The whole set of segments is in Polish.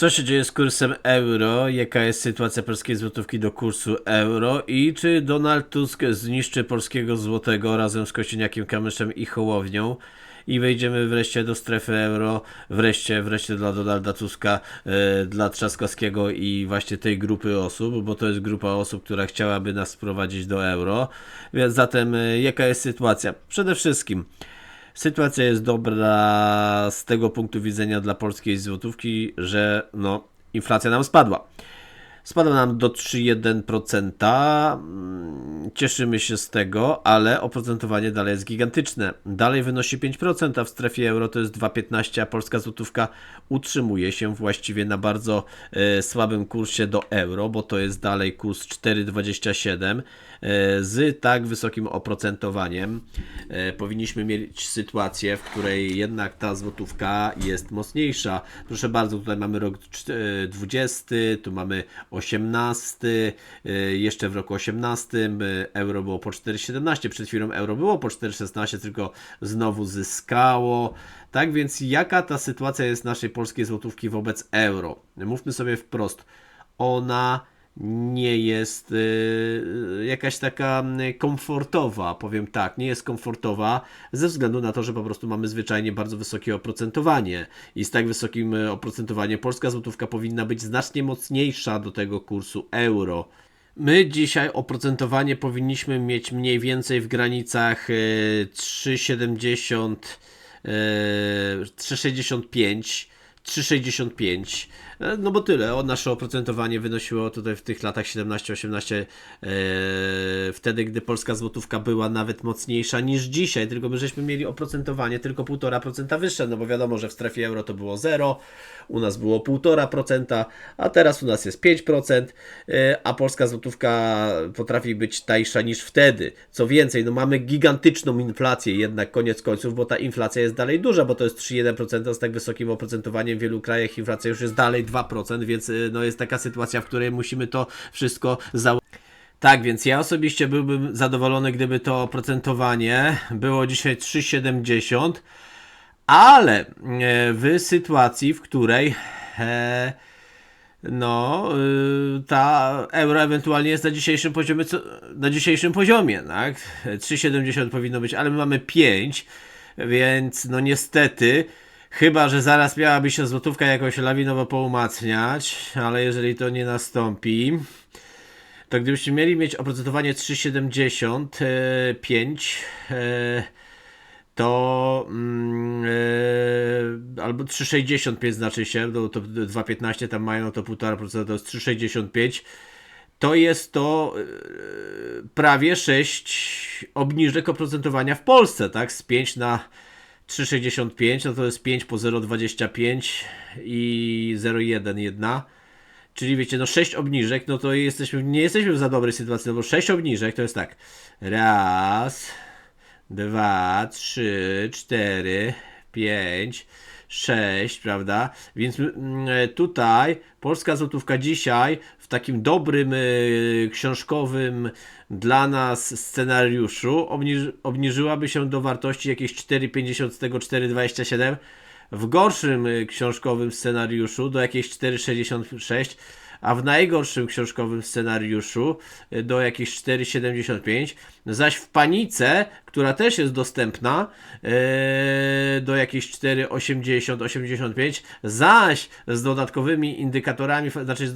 Co się dzieje z kursem euro? Jaka jest sytuacja polskiej złotówki do kursu euro? I czy Donald Tusk zniszczy polskiego złotego razem z Kościeniakiem Kamyszem i Hołownią? I wejdziemy wreszcie do strefy euro, wreszcie, wreszcie dla Donalda Tuska, e, dla Trzaskowskiego i właśnie tej grupy osób, bo to jest grupa osób, która chciałaby nas wprowadzić do euro. Więc zatem e, jaka jest sytuacja? Przede wszystkim sytuacja jest dobra z tego punktu widzenia dla polskiej złotówki, że no, inflacja nam spadła. Spadła nam do 3,1%. Mm, Cieszymy się z tego, ale oprocentowanie dalej jest gigantyczne. Dalej wynosi 5%, a w strefie euro to jest 2,15%, a polska złotówka utrzymuje się właściwie na bardzo e, słabym kursie do euro, bo to jest dalej kurs 4,27 e, z tak wysokim oprocentowaniem. E, powinniśmy mieć sytuację, w której jednak ta złotówka jest mocniejsza. Proszę bardzo, tutaj mamy rok czt- e, 20, tu mamy 18, e, jeszcze w roku 18 e, euro było po 4,17, przed chwilą euro było po 4,16, tylko znowu zyskało. Tak więc jaka ta sytuacja jest naszej polskiej złotówki wobec euro? Mówmy sobie wprost, ona nie jest y, jakaś taka y, komfortowa, powiem tak, nie jest komfortowa ze względu na to, że po prostu mamy zwyczajnie bardzo wysokie oprocentowanie i z tak wysokim y, oprocentowaniem polska złotówka powinna być znacznie mocniejsza do tego kursu euro. My dzisiaj oprocentowanie powinniśmy mieć mniej więcej w granicach y, 3,70 e, 3,65 3,65 E, no bo tyle, o nasze oprocentowanie wynosiło tutaj w tych latach 17-18 e, wtedy, gdy polska złotówka była nawet mocniejsza niż dzisiaj, tylko my żeśmy mieli oprocentowanie tylko 1,5% wyższe, no bo wiadomo, że w strefie euro to było 0, u nas było 1,5%, a teraz u nas jest 5%, e, a polska złotówka potrafi być tańsza niż wtedy. Co więcej, no mamy gigantyczną inflację jednak koniec końców, bo ta inflacja jest dalej duża, bo to jest 3,1% z tak wysokim oprocentowaniem w wielu krajach inflacja już jest dalej 2%, więc y, no jest taka sytuacja, w której musimy to wszystko założyć. Tak, więc ja osobiście byłbym zadowolony, gdyby to oprocentowanie było dzisiaj 3,70, ale e, w sytuacji, w której e, no, y, ta euro ewentualnie jest na dzisiejszym poziomie, na dzisiejszym poziomie, tak? 3,70 powinno być, ale my mamy 5, więc no niestety, chyba, że zaraz miałaby się złotówka jakoś lawinowo poumacniać, ale jeżeli to nie nastąpi, to gdybyśmy mieli mieć oprocentowanie 3,75, e, to mm, e, albo 3,65 znaczy się, no to 2,15 tam mają, to 1,5% to jest 3,65 to jest to e, prawie 6 obniżek oprocentowania w Polsce, tak? Z 5 na 3,65, no to jest 5 po 0,25 i 0,1 jedna. Czyli wiecie, no 6 obniżek, no to jesteśmy, nie jesteśmy w za dobrej sytuacji, no bo 6 obniżek to jest tak. Raz, dwa, trzy, cztery, pięć, sześć, prawda? Więc mm, e, tutaj polska złotówka dzisiaj w takim dobrym e, książkowym dla nas scenariuszu obniż, obniżyłaby się do wartości jakieś 4,50 z tego 4,27 w gorszym y, książkowym scenariuszu do jakieś 4,66, a w najgorszym książkowym scenariuszu y, do jakieś 4,75, zaś w panice, która też jest dostępna yy, do jakieś 4,80-85, zaś z dodatkowymi indykatorami, znaczy z,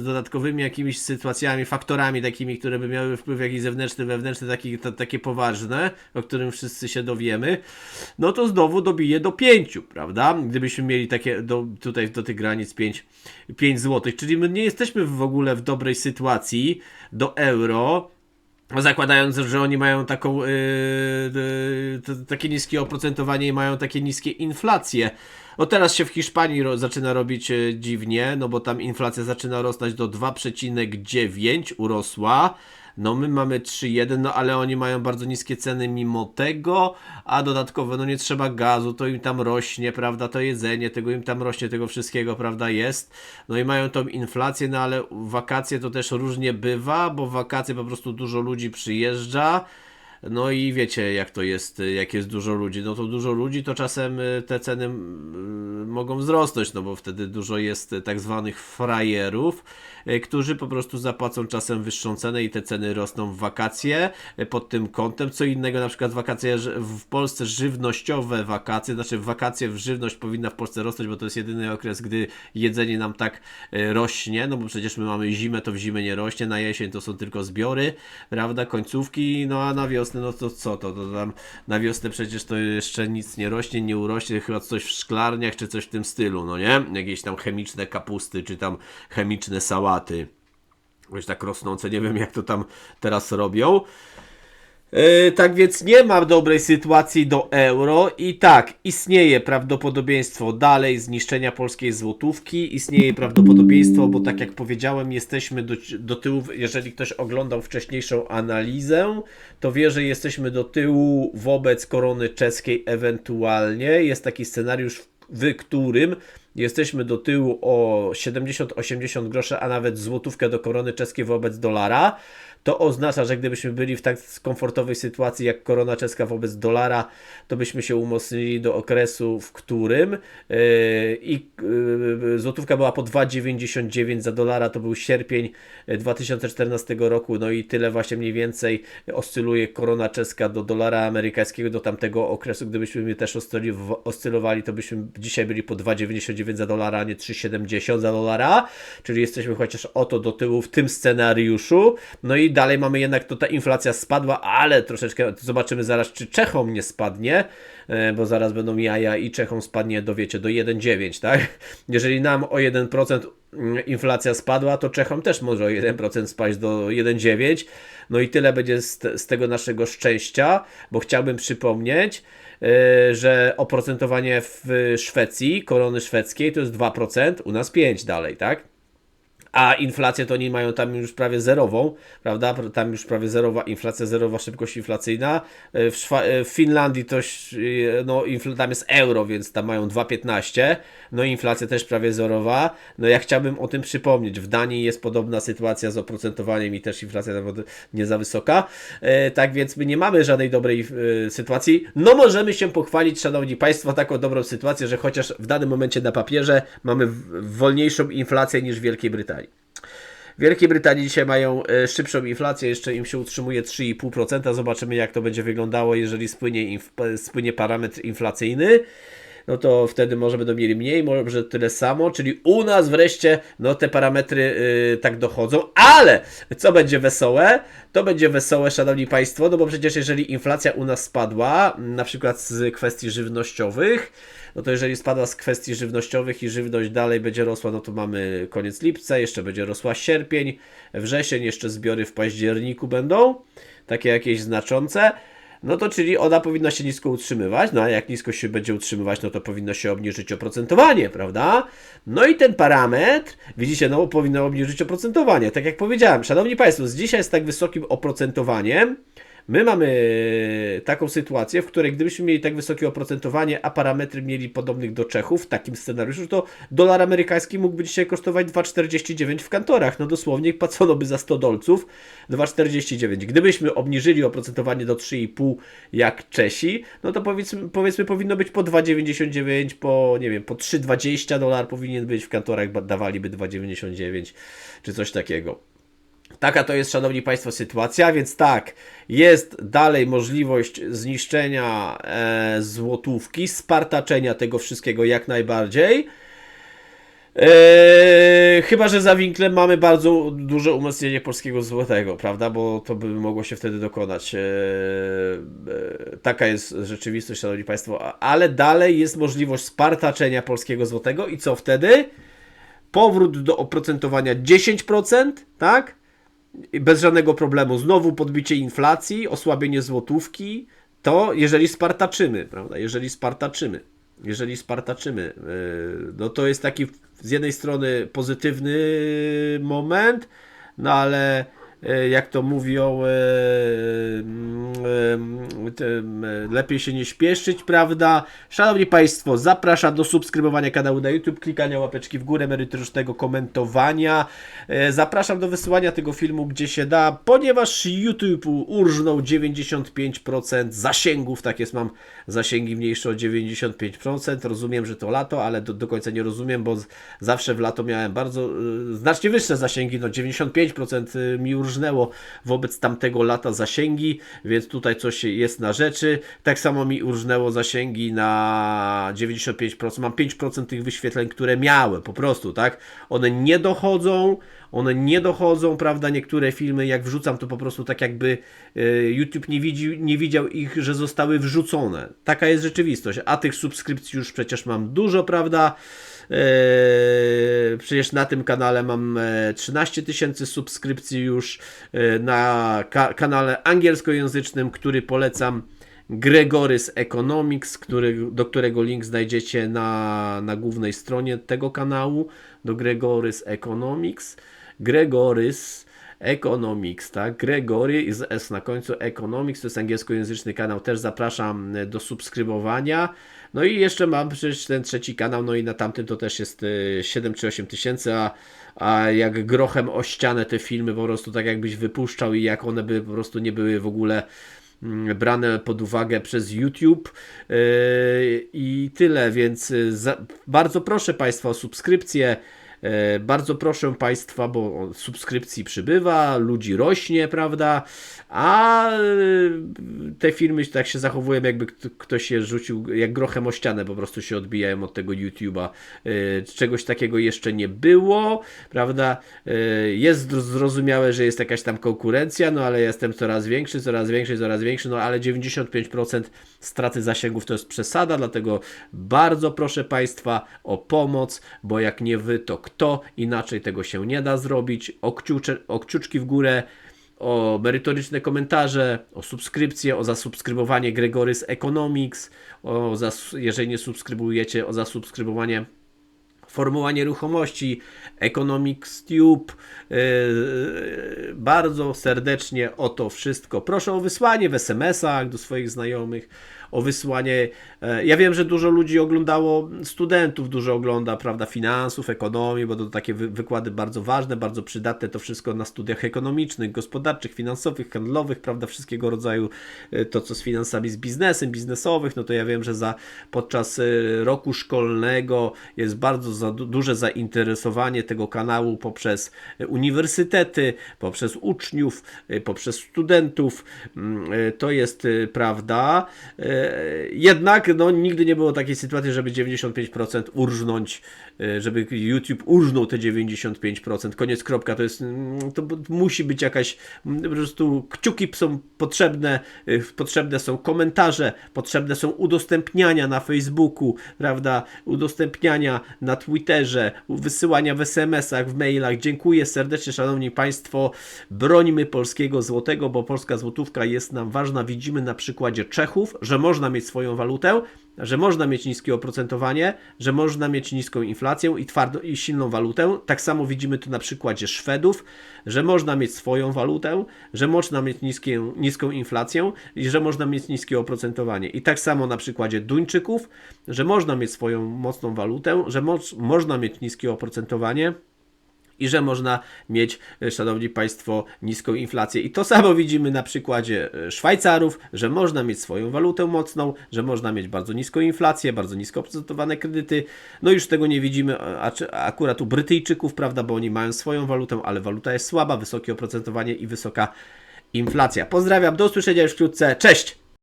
z dodatkowymi jakimiś sytuacjami, faktorami takimi, które by miały wpływ jakiś zewnętrzny, wewnętrzny, taki, takie poważne, o którym wszyscy się dowiemy, no to znowu dobije do 5, prawda? Gdybyśmy mieli takie do, tutaj do tych granic 5, 5 zł, czyli my nie jesteśmy w ogóle w dobrej sytuacji do euro, Zakładając, że oni mają taką, yy, yy, takie niskie oprocentowanie i mają takie niskie inflacje. No teraz się w Hiszpanii ro, zaczyna robić yy, dziwnie, no bo tam inflacja zaczyna rosnąć do 2,9 urosła. No my mamy 3,1, no ale oni mają bardzo niskie ceny mimo tego, a dodatkowo no nie trzeba gazu, to im tam rośnie, prawda, to jedzenie, tego im tam rośnie, tego wszystkiego, prawda, jest. No i mają tą inflację, no ale wakacje to też różnie bywa, bo wakacje po prostu dużo ludzi przyjeżdża. No i wiecie, jak to jest, y, jak jest dużo ludzi. No to dużo ludzi, to czasem y, te ceny mm, mogą wzrosnąć, no bo wtedy dużo jest y, tak zwanych frajerów, y, którzy po prostu zapłacą czasem wyższą cenę i te ceny rosną w wakacje y, pod tym kątem. Co innego, na przykład wakacje w Polsce żywnościowe wakacje, znaczy wakacje w żywność powinna w Polsce rosnąć, bo to jest jedyny okres, gdy jedzenie nam tak y, rośnie, no bo przecież my mamy zimę, to w zimę nie rośnie, na jesień to są tylko zbiory, prawda, końcówki, no a na wiosnę, no to co to, to tam na wiosnę przecież to jeszcze nic nie rośnie, nie urośnie, chyba coś w szklarniach, czy coś w tym stylu, no nie? Jakieś tam chemiczne kapusty, czy tam chemiczne sałaty, już tak rosnące, nie wiem jak to tam teraz robią. Yy, tak więc nie ma dobrej sytuacji do euro i tak, istnieje prawdopodobieństwo dalej zniszczenia polskiej złotówki, istnieje prawdopodobieństwo, bo tak jak powiedziałem, jesteśmy do, do tyłu, jeżeli ktoś oglądał wcześniejszą analizę, to wie, że jesteśmy do tyłu wobec korony czeskiej ewentualnie. Jest taki scenariusz, w którym jesteśmy do tyłu o 70-80 groszy, a nawet złotówkę do korony czeskiej wobec dolara, to oznacza, że gdybyśmy byli w tak komfortowej sytuacji jak korona czeska wobec dolara, to byśmy się umocnili do okresu, w którym yy, i yy, złotówka była po 2,99 za dolara, to był sierpień 2014 roku, no i tyle właśnie mniej więcej oscyluje korona czeska do dolara amerykańskiego do tamtego okresu. Gdybyśmy też oscylowali, to byśmy dzisiaj byli po 2,99 za dolara, a nie 3,70 za dolara, czyli jesteśmy chociaż o to do tyłu w tym scenariuszu. No i dalej mamy jednak, to ta inflacja spadła, ale troszeczkę zobaczymy zaraz, czy Czechom nie spadnie, e, bo zaraz będą jaja i Czechom spadnie do, wiecie, do 1,9, tak? Jeżeli nam o 1% mm, inflacja spadła, to Czechom też może o 1% spaść do 1,9. No i tyle będzie z, z tego naszego szczęścia, bo chciałbym przypomnieć, e, że oprocentowanie w Szwecji, korony szwedzkiej to jest 2%, u nas 5 dalej, tak? A inflację to oni mają tam już prawie zerową, prawda? Tam już prawie zerowa inflacja, zerowa szybkość inflacyjna. E, W, Szwa- e, w Finlandii to e, no, tam jest euro, więc tam mają 2,15. No inflacja też prawie zerowa. No ja chciałbym o tym przypomnieć. W Danii jest podobna sytuacja z oprocentowaniem i też inflacja nawet nie za wysoka. Tak więc my nie mamy żadnej dobrej sytuacji. No możemy się pochwalić, szanowni państwo, taką dobrą sytuację, że chociaż w danym momencie na papierze mamy wolniejszą inflację niż w Wielkiej Brytanii. W Wielkiej Brytanii dzisiaj mają e, szybszą inflację, jeszcze im się utrzymuje 3,5%. Zobaczymy, jak to będzie wyglądało, jeżeli spłynie, inf- spłynie parametr inflacyjny. No to wtedy może będą mieli mniej, może tyle samo, czyli u nas wreszcie no te parametry y, tak dochodzą, ale co będzie wesołe? To będzie wesołe, szanowni państwo, no bo przecież jeżeli inflacja u nas spadła, na przykład z kwestii żywnościowych, no to jeżeli spada z kwestii żywnościowych i żywność dalej będzie rosła, no to mamy koniec lipca, jeszcze będzie rosła sierpień, wrzesień, jeszcze zbiory w październiku będą, takie jakieś znaczące. No to czyli ona powinna się nisko utrzymywać, no a jak nisko się będzie utrzymywać, no to powinno się obniżyć oprocentowanie, prawda? No i ten parametr, widzicie, no powinno obniżyć oprocentowanie. Tak jak powiedziałem, szanowni państwo, z dzisiaj z tak wysokim oprocentowaniem, My mamy taką sytuację, w której gdybyśmy mieli tak wysokie oprocentowanie, a parametry mieli podobnych do Czechów w takim scenariuszu, to dolar amerykański mógłby dzisiaj kosztować 2,49 w kantorach. No dosłownie płacono by za 100 dolców 2,49. Gdybyśmy obniżyli oprocentowanie do 3,5 jak Czesi, no to powiedzmy, powiedzmy powinno być po 2,99, po nie wiem, po 3,20 dolar powinien być w kantorach, dawaliby 2,99 czy coś takiego. Taka to jest, szanowni państwo, sytuacja, więc tak, jest dalej możliwość zniszczenia e, złotówki, spartaczenia tego wszystkiego jak najbardziej. E, chyba, że za winklem mamy bardzo duże umocnienie polskiego złotego, prawda? Bo to by mogło się wtedy dokonać. E, e, taka jest rzeczywistość, szanowni państwo. Ale dalej jest możliwość spartaczenia polskiego złotego i co wtedy? Powrót do oprocentowania 10%, tak? Bez żadnego problemu. Znowu podbicie inflacji, osłabienie złotówki, to jeżeli spartaczymy, prawda? Jeżeli spartaczymy. Jeżeli spartaczymy, yy, no to jest taki z jednej strony pozytywny moment, no ale jak to mówią, e, mm, e, lepiej się nie śpieszyć, prawda? Szanowni Państwo, zapraszam do subskrybowania kanału na YouTube, klikania łapeczki w górę, merytorycznego komentowania. E, Zapraszam do wysyłania tego filmu, gdzie się da, ponieważ YouTube urżnął 95% zasięgów, tak jest, mam zasięgi mniejsze o 95%. Rozumiem, że to lato, ale do, do końca nie rozumiem, bo z, zawsze w lato miałem bardzo znacznie wyższe zasięgi, no 95% y, mi urżnęło wobec tamtego lata zasięgi, więc tutaj coś jest na rzeczy. Tak samo mi urżnęło zasięgi na 95%, mam 5% tych wyświetleń, które miałem, po prostu, tak? One nie dochodzą, one nie dochodzą, prawda? Niektóre filmy, jak wrzucam, to po prostu tak jakby y, YouTube nie, widzi, nie widział ich, że zostały wrzucone. Taka jest rzeczywistość. A tych subskrypcji już przecież mam dużo, prawda? Eee, Przecież na tym kanale mam e, 13 tysięcy subskrypcji już e, na ka- kanale angielskojęzycznym, który polecam. Gregorys Economics, który, do którego link znajdziecie na, na głównej stronie tego kanału, do Gregorys Economics. Gregorys Economics, tak? Gregory i z S na końcu Economics, to jest angielskojęzyczny kanał, też zapraszam e, do subskrybowania. No i jeszcze mam przecież ten trzeci kanał, no i na tamtym to też jest e, 7 czy 8 tysięcy, a, a jak grochem o ścianę te filmy po prostu tak jakbyś wypuszczał i jak one by po prostu nie były w ogóle mm, brane pod uwagę przez YouTube Yy, i tyle, więc za, bardzo proszę Państwa o subskrypcję. Yy, Bardzo proszę Państwa, bo subskrypcji przybywa, ludzi rośnie, prawda? A yy, te filmy tak się zachowują, jakby kto- ktoś je rzucił, jak grochem o ścianę, po prostu się odbijają od tego YouTube'a. Yy, Czegoś takiego jeszcze nie było, prawda? Jest zro- zrozumiałe, że jest jakaś tam konkurencja, no ale jestem coraz większy, coraz większy, coraz większy, no ale 95% straty zasięgów to jest przesada, dlatego bardzo proszę Państwa o pomoc, bo jak nie Wy, to kto? Inaczej tego się nie da zrobić. O, kciucze, o kciuczki w górę, o merytoryczne komentarze, o subskrypcję, o zasubskrybowanie Gregorys Economics, o zas- jeżeli nie subskrybujecie, o zasubskrybowanie Formuła Nieruchomości, Economics Tube. Yy, bardzo serdecznie o to wszystko. Proszę o wysłanie w SMS-ach do swoich znajomych, o wysłanie. e, Ja wiem, że dużo ludzi oglądało, studentów dużo ogląda, prawda, finansów, ekonomii, bo to takie wy- wykłady bardzo ważne, bardzo przydatne. To wszystko na studiach ekonomicznych, gospodarczych, finansowych, handlowych, prawda, wszystkiego rodzaju e, to, co z finansami, z biznesem, biznesowych. No to ja wiem, że za podczas e, roku szkolnego jest bardzo za, du- duże zainteresowanie tego kanału poprzez uniwersytety, poprzez uczniów, poprzez studentów. Mm, To jest prawda. Jednak no, nigdy nie było takiej sytuacji, żeby 95% urżnąć, e, żeby YouTube urżnął te 95%. Koniec, kropka. To jest, mm, to musi być jakaś, mm, po prostu kciuki są potrzebne, e, potrzebne są komentarze, potrzebne są udostępniania na Facebooku, prawda, udostępniania na Twitterze, wysyłania w SMS-ach, w mailach. Dziękuję serdecznie, Szanowni Państwo. Brońmy polskiego złotego, bo polska złotówka jest nam ważna. Widzimy na przykładzie Czechów, że można mieć swoją walutę, że można mieć niskie oprocentowanie, że można mieć niską inflację i twardą i silną walutę. Tak samo widzimy to na przykładzie Szwedów, że można mieć swoją walutę, że można mieć niskie, niską inflację i że można mieć niskie oprocentowanie. I tak samo na przykładzie Duńczyków, że można mieć swoją mocną walutę, że można mieć niskie oprocentowanie i że można mieć, e, szanowni państwo, niską inflację. I to samo widzimy na przykładzie e, Szwajcarów, że można mieć swoją walutę mocną, że można mieć bardzo niską inflację, bardzo nisko oprocentowane kredyty. No już tego nie widzimy akurat u Brytyjczyków, prawda, bo oni mają swoją walutę, ale waluta jest słaba, wysokie oprocentowanie i wysoka inflacja. Pozdrawiam, do usłyszenia już wkrótce. Cześć!